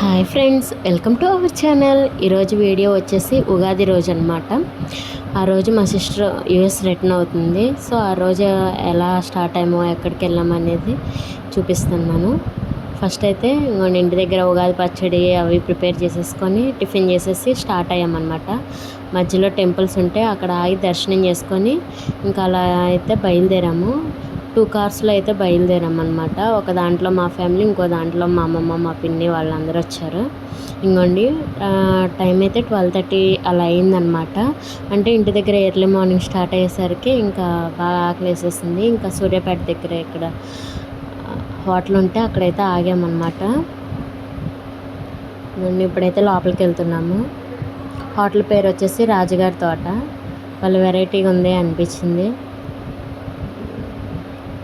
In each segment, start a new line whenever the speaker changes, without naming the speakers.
Hi friends welcome to our channel. ఈరోజు video వచ్చేసి ఉగాది రోజు అనమాట ఆ రోజు మా సిస్టర్ యూఎస్ రిటర్న్ అవుతుంది. సో ఆ రోజు ఎలా స్టార్ట్ అయ్యామో ఎక్కడికి వెళ్ళాము అనేది చూపిస్తున్నాను. ఫస్ట్ అయితే ఇంటి దగ్గర ఉగాది పచ్చడి అవి ప్రిపేర్ చేసేసుకొని టిఫిన్ చేసేసి స్టార్ట్ అయ్యామన్నమాట మధ్యలో టెంపుల్స్ ఉంటే అక్కడ ఆగి దర్శనం చేసుకొని ఇంకా అలా అయితే బయలుదేరాము. టూ కార్స్లో అయితే బయలుదేరామన్నమాట. ఒక దాంట్లో మా ఫ్యామిలీ ఇంకో దాంట్లో మా అమ్మమ్మ మా పిన్ని వాళ్ళందరూ వచ్చారు. ఇంకోండి టైం అయితే ట్వెల్వ్ థర్టీ అలా అయిందనమాట అంటే ఇంటి దగ్గర ఎర్లీ మార్నింగ్ స్టార్ట్ అయ్యేసరికి ఇంకా బాగా ఆకలి వేసేసింది ఇంకా సూర్యాపేట దగ్గర ఇక్కడ హోటల్ ఉంటే అక్కడైతే ఆగామన్నమాట. మేము ఇప్పుడైతే లోపలికి వెళ్తున్నాము. హోటల్ పేరు వచ్చేసి రాజుగారి తోట. వాళ్ళు వెరైటీగా ఉంది అనిపించింది.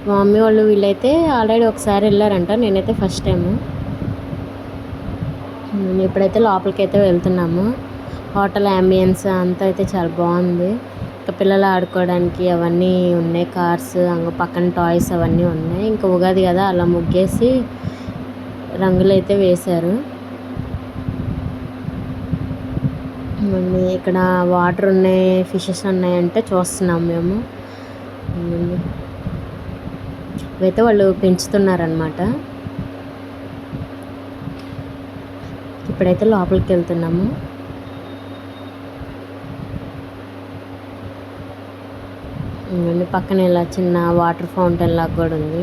మా మమ్మీ వాళ్ళు వీళ్ళైతే ఆల్రెడీ ఒకసారి వెళ్ళారంట. నేనైతే ఫస్ట్ టైము. ఇప్పుడైతే లోపలికి అయితే వెళ్తున్నాము. హోటల్ అంబియన్స్ అంతా అయితే చాలా బాగుంది. ఇంకా పిల్లలు ఆడుకోవడానికి అవన్నీ ఉన్నాయి. కార్స్ అంగ పక్కన టాయ్స్ అవన్నీ ఉన్నాయి. ఇంకా ఉగాది కదా అలా ముగ్గేసి రంగులు అయితే వేశారు. మళ్ళీ ఇక్కడ వాటర్ ఉన్నాయి ఫిషెస్ ఉన్నాయంటే చూస్తున్నాం మేము. అయితే వాళ్ళు పెంచుతున్నారనమాట ఇప్పుడైతే లోపలికి వెళ్తున్నాము. ఇవన్నీ పక్కన ఇలా చిన్న వాటర్ ఫౌంటైన్ లాగా కూడా ఉంది.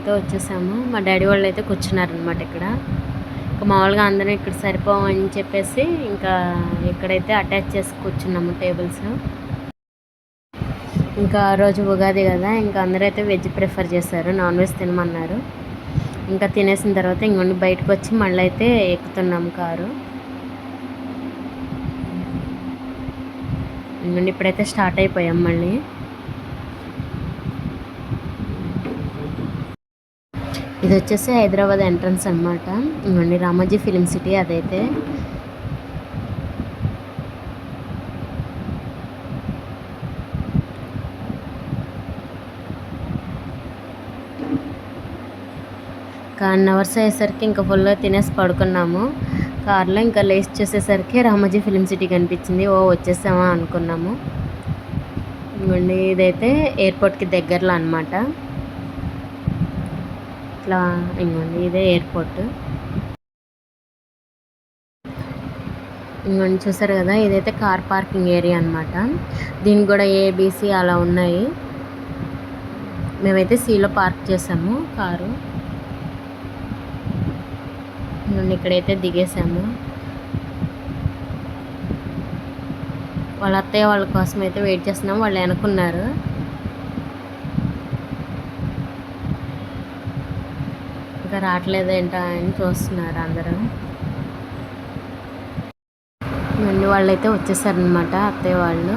అయితే వచ్చేసాము. మా డాడీ వాళ్ళు అయితే కూర్చున్నారనమాట ఇక్కడ. ఇంకా మామూలుగా అందరం ఇక్కడ సరిపోమని చెప్పేసి ఇంకా ఇక్కడైతే అటాచ్ చేసి కూర్చున్నాము టేబుల్స్. ఇంకా ఆ రోజు ఉగాది కదా ఇంకా అందరైతే వెజ్ ప్రిఫర్ చేశారు నాన్ వెజ్ తినమన్నారు. ఇంకా తినేసిన తర్వాత ఇంకొండి బయటకు వచ్చి మళ్ళీ అయితే ఎక్కుతున్నాం కారు. ఇంకొండి ఇప్పుడైతే స్టార్ట్ అయిపోయాం మళ్ళీ. ఇది వచ్చేసి హైదరాబాద్ ఎంట్రన్స్ అనమాట ఇవ్వండి రామోజీ ఫిలిం సిటీ అదైతే. వన్ అవర్స్ అయ్యేసరికి ఇంకా ఫుల్గా తినేసి పడుకున్నాము. కార్లో ఇంకా లేస్ చేసేసరికి రామోజీ ఫిలిం సిటీ కనిపించింది. ఓ వచ్చేసామా అనుకున్నాము. ఇంకోండి ఇదైతే ఎయిర్పోర్ట్కి దగ్గరలో అనమాట ఇట్లా ఇంకోండి ఇదే ఎయిర్పోర్ట్ ఇంకోండి చూసారు కదా ఇదైతే కార్ పార్కింగ్ ఏరియా అనమాట దీనికి కూడా ఏబీసీ అలా ఉన్నాయి. మేమైతే సీలో పార్క్ చేసాము కారు. ఇక్కడైతే దిగేసాము. వాళ్ళ అత్తయ్య వాళ్ళ కోసం అయితే వెయిట్ చేస్తున్నాం వాళ్ళు వెనుకున్నారు ఇంకా రావట్లేదేంటా అని చూస్తున్నారు అందరూ. మళ్ళీ వాళ్ళైతే వచ్చేసారనమాట అత్తయ్య వాళ్ళు.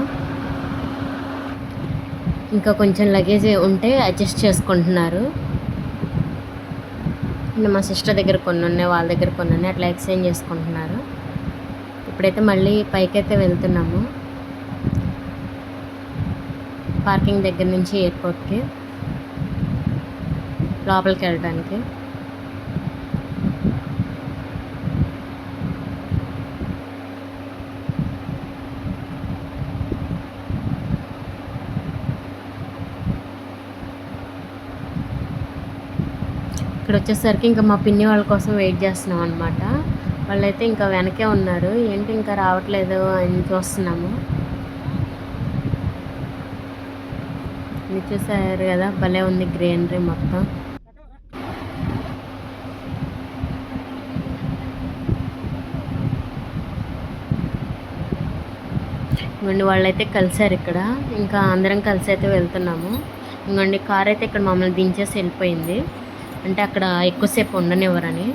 ఇంకా కొంచెం లగేజ్ ఉంటే అడ్జస్ట్ చేసుకుంటున్నారు. మా సిస్టర్ దగ్గర కొన్ని ఉన్నాయి వాళ్ళ దగ్గర కొన్ని ఉన్నాయి అట్లా ఎక్స్చేంజ్ చేసుకుంటున్నారు. ఇప్పుడైతే మళ్ళీ పైకైతే వెళ్తున్నాము. పార్కింగ్ దగ్గర నుంచి ఎయిర్పోర్ట్కి లోపలికి వెళ్ళడానికి. ఇక్కడ వచ్చేసరికి ఇంకా మా పిన్ని వాళ్ళ కోసం వెయిట్ చేస్తున్నాం అనమాట వాళ్ళైతే ఇంకా వెనకే ఉన్నారు. ఏంటి ఇంకా రావట్లేదు అని చూస్తున్నాము. చూసారు కదా భలే ఉంది గ్రీనరీ మొత్తం. ఇంకోండి వాళ్ళైతే కలిసారు ఇక్కడ. ఇంకా అందరం కలిసి అయితే వెళ్తున్నాము. ఇంకోండి కార్ అయితే ఇక్కడ మమ్మల్ని దించేసి వెళ్ళిపోయింది. అంటే అక్కడ ఎక్కువసేపు ఉండనివ్వరని.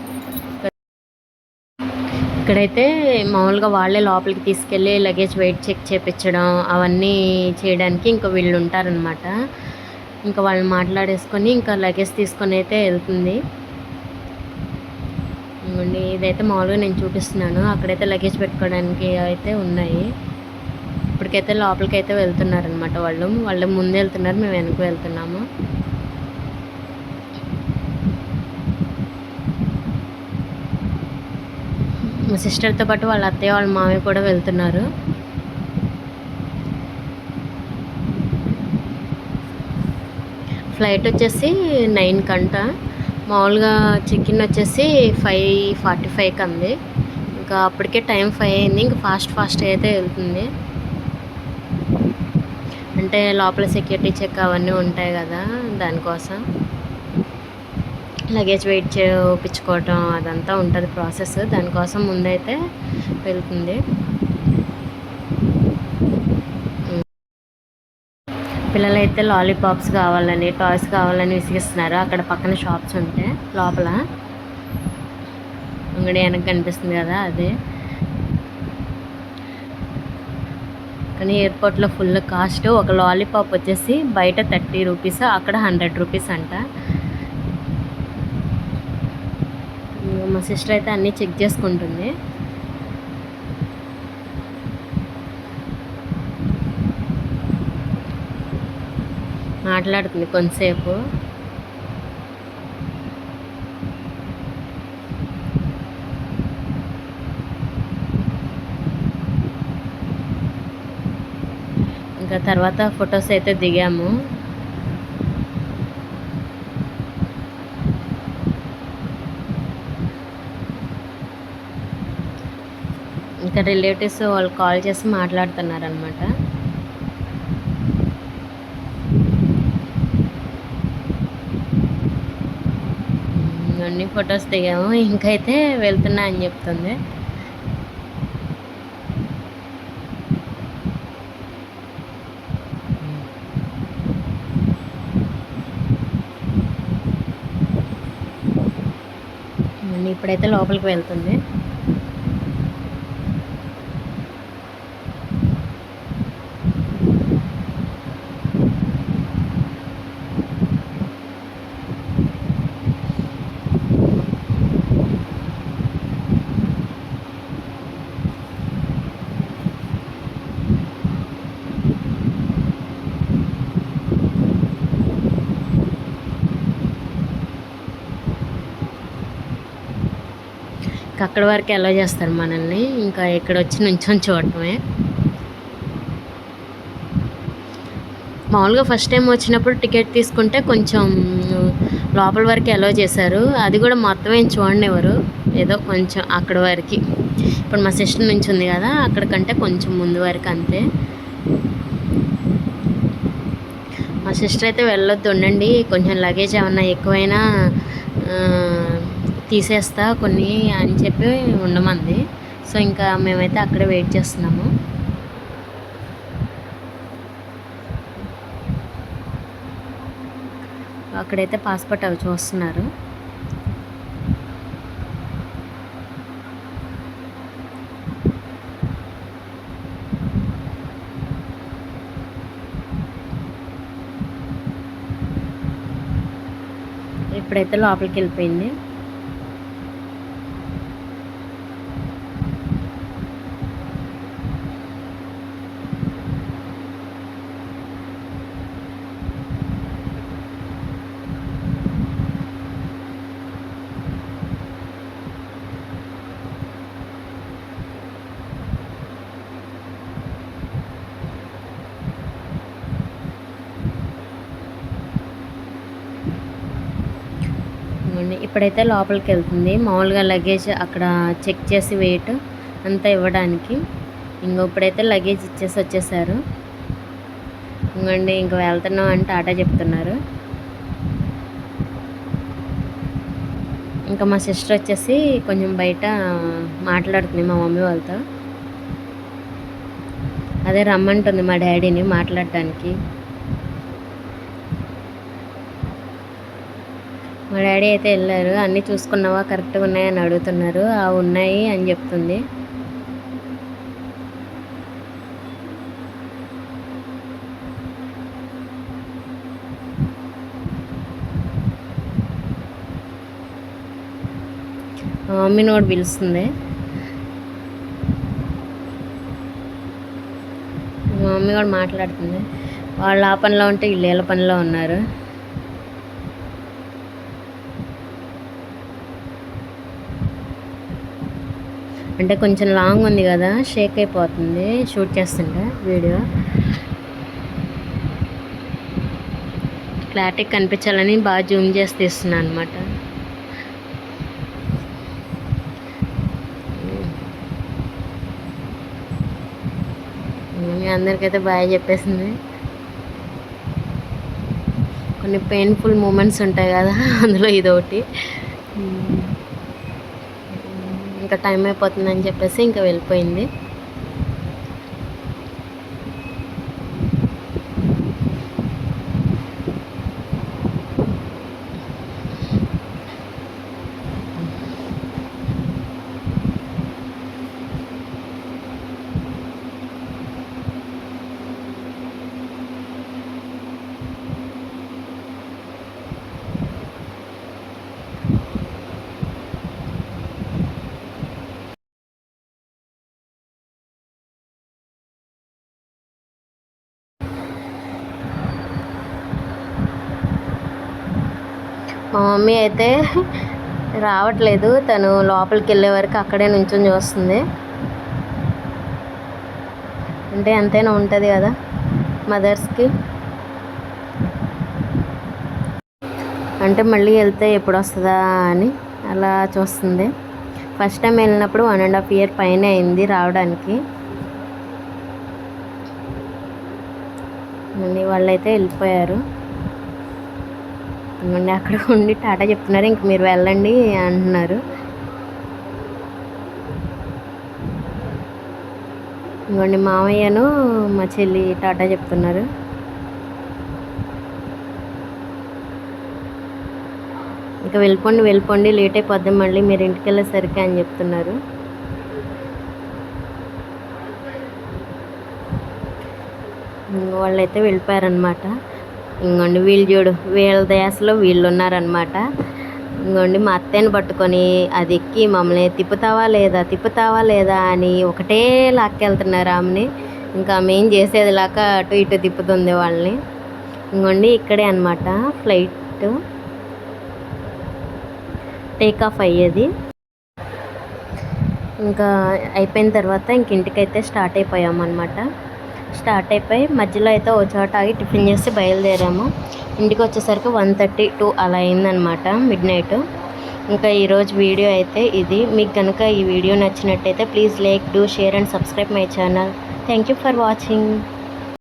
ఇక్కడైతే మామూలుగా వాళ్ళే లోపలికి తీసుకెళ్ళి లగేజ్ వెయిట్ చెక్ చేపించడం అవన్నీ చేయడానికి ఇంకా వీళ్ళు ఉంటారనమాట ఇంకా వాళ్ళని మాట్లాడేసుకొని ఇంకా లగేజ్ తీసుకొని అయితే వెళ్తుంది. ఇదిగోండి ఇదైతే మామూలుగా నేను చూపిస్తున్నాను. అక్కడైతే లగేజ్ పెట్టుకోవడానికి అయితే ఉన్నాయి. ఇప్పటికైతే లోపలికి అయితే వెళ్తున్నారనమాట వాళ్ళు. వాళ్ళు ముందు వెళ్తున్నారు మేము వెనక్కి వెళ్తున్నాము. మా సిస్టర్తో పాటు వాళ్ళ అత్తయ్య వాళ్ళ మామయ్య కూడా వెళ్తున్నారు. ఫ్లైట్ వచ్చేసి నైన్ కంట. మామూలుగా చెక్ఇన్ వచ్చేసి ఫైవ్ ఫార్టీ ఫైవ్కి అంది ఇంకా అప్పటికే టైం ఫైవ్ అయింది. ఇంకా ఫాస్ట్ ఫాస్ట్ అయితే వెళ్తుంది. అంటే లోపల సెక్యూరిటీ చెక్ అవన్నీ ఉంటాయి కదా దానికోసం. లగేజ్ వెయిట్ చేయించుకోవటం అదంతా ఉంటుంది ప్రాసెస్ దానికోసం ముందైతే వెళ్తుంది. పిల్లలైతే లాలీపాప్స్ కావాలని టాయ్స్ కావాలని విసిగిస్తున్నారు. అక్కడ పక్కన షాప్స్ ఉంటే లోపల. అంగడి వెనక కనిపిస్తుంది కదా అదే. కానీ ఎయిర్పోర్ట్లో ఫుల్ కాస్ట్ ఒక లాలీపాప్ వచ్చేసి బయట థర్టీ రూపీస్ అక్కడ హండ్రెడ్ రూపీస్ అంట. మా సిస్టర్ అయితే అన్నీ చెక్ చేసుకుంటుంది. మాట్లాడుతుంది కొంతసేపు. ఇంకా తర్వాత ఫొటోస్ అయితే దిగాము. ఇక్కడ రిలేటివ్స్ వాళ్ళు కాల్ చేసి మాట్లాడుతున్నారనమాట అన్ని ఫొటోస్ దిగాము. ఇంకైతే వెళ్తున్నా అని చెప్తుంది. ఇప్పుడైతే లోపలికి వెళ్తుంది ఇంకా అక్కడ వరకు ఎలా చేస్తారు మనల్ని. ఇంకా ఇక్కడ వచ్చి నుంచొని చూడటమే. మామూలుగా ఫస్ట్ టైం వచ్చినప్పుడు టికెట్ తీసుకుంటే కొంచెం లోపల వరకు అలో చేశారు. అది కూడా మొత్తం ఏం చూడనివ్వరు ఏదో కొంచెం అక్కడ వరకు. ఇప్పుడు మా సిస్టర్ నుంచి ఉంది కదా అక్కడికంటే కొంచెం ముందు వరకు అంతే. మా సిస్టర్ అయితే వెళ్ళొద్దు ఉండండి. కొంచెం లగేజ్ ఏమన్నా ఎక్కువైనా తీసేస్తా కొన్ని అని చెప్పి ఉండమంది. సో ఇంకా మేమైతే అక్కడే వెయిట్ చేస్తున్నాము. అక్కడైతే పాస్పోర్ట్ అవి చూస్తున్నారు. ఇప్పుడైతే లోపలికి వెళ్ళిపోయింది. ఇప్పుడైతే లోపలికి వెళ్తుంది. మామూలుగా లగేజ్ అక్కడ చెక్ చేసి వెయిట్ అంతా ఇవ్వడానికి. ఇంకా ఇప్పుడైతే లగేజ్ ఇచ్చేసి వచ్చేసారు. ఇంకండి ఇంక వెళ్తున్నాం అంటే ఆటో చెప్తున్నారు. ఇంకా మా సిస్టర్ వచ్చేసి కొంచెం బయట మాట్లాడుతుంది మా మమ్మీ వాళ్ళతో. అదే రమ్మంటుంది మా డాడీని మాట్లాడటానికి. మా డాడీ అయితే వెళ్ళారు. అన్నీ చూసుకున్నావా? కరెక్ట్గా ఉన్నాయని అడుగుతున్నారు. ఆ ఉన్నాయి అని చెప్తుంది. మమ్మీని కూడా పిలుస్తుంది. మా మమ్మీ కూడా మాట్లాడుతుంది. వాళ్ళు ఆ పనిలో ఉంటే వీళ్ళు పనిలో ఉన్నారు. అంటే కొంచెం లాంగ్ ఉంది కదా షేక్ అయిపోతుంది. షూట్ చేస్తుంటే వీడియో. క్లారిటీ కనిపించాలని బాగా జూమ్ చేసి తీస్తున్నాను అనమాట మీ అందరికైతే బాగా చెప్పేసింది. కొన్ని పెయిన్ఫుల్ మూమెంట్స్ ఉంటాయి కదా అందులో ఇది ఒకటి ఇంకా టైం అయిపోతుందని చెప్పేసి ఇంకా వెళ్ళిపోయింది. మమ్మీ అయితే రావట్లేదు. తను లోపలికి వెళ్ళే వరకు అక్కడే నుంచొని చూస్తుంది. అంటే ఎంతైనా ఉంటుంది కదా మదర్స్కి. అంటే మళ్ళీ వెళ్తే ఎప్పుడు వస్తుందా అని అలా చూస్తుంది. ఫస్ట్ టైం వెళ్ళినప్పుడు వన్ అండ్ హాఫ్ ఇయర్ పైన అయింది రావడానికి. మళ్ళీ వాళ్ళైతే వెళ్ళిపోయారు. ఇంకోండి అక్కడ ఉండి టాటా చెప్తున్నారు ఇంక మీరు వెళ్ళండి అంటున్నారు. ఇంకోండి మామయ్యను మా చెల్లి టాటా చెప్తున్నారు. ఇంకా వెళ్ళిపోండి వెళ్ళిపోండి లేట్ అయిపోద్ది మళ్ళీ మీరు ఇంటికి వెళ్ళేసరికి అని చెప్తున్నారు. వాళ్ళైతే వెళ్ళిపోయారనమాట ఇంకోండి వీళ్ళు చూడు వీళ్ళ దేశలో వీళ్ళు ఉన్నారనమాట ఇంకోండి మా అత్తయ్యని పట్టుకొని అది ఎక్కి మమ్మల్ని తిప్పుతావా లేదా తిప్పుతావా లేదా అని ఒకటే లాక్కెళ్తున్నారు ఆమెని. ఇంకా మేం చేసేది లాక అటు ఇటు తిప్పుతుంది వాళ్ళని. ఇంకోండి ఇక్కడే అనమాట ఫ్లైట్. టేక్ ఆఫ్ అయ్యేది. ఇంకా అయిపోయిన తర్వాత ఇంక ఇంటికైతే స్టార్ట్ అయిపోయామన్నమాట. స్టార్ట్ అయిపోయి మధ్యలో అయితే ఓ చోట ఆగి టిఫిన్ చేసి బయలుదేరాము. ఇంటికి వచ్చేసరికి వన్ థర్టీ టూ అలా అయిందనమాట మిడ్ నైట్. ఇంకా ఈరోజు వీడియో అయితే ఇది. మీకు కనుక ఈ వీడియో నచ్చినట్టయితే please like do share and subscribe my channel. Thank you for watching.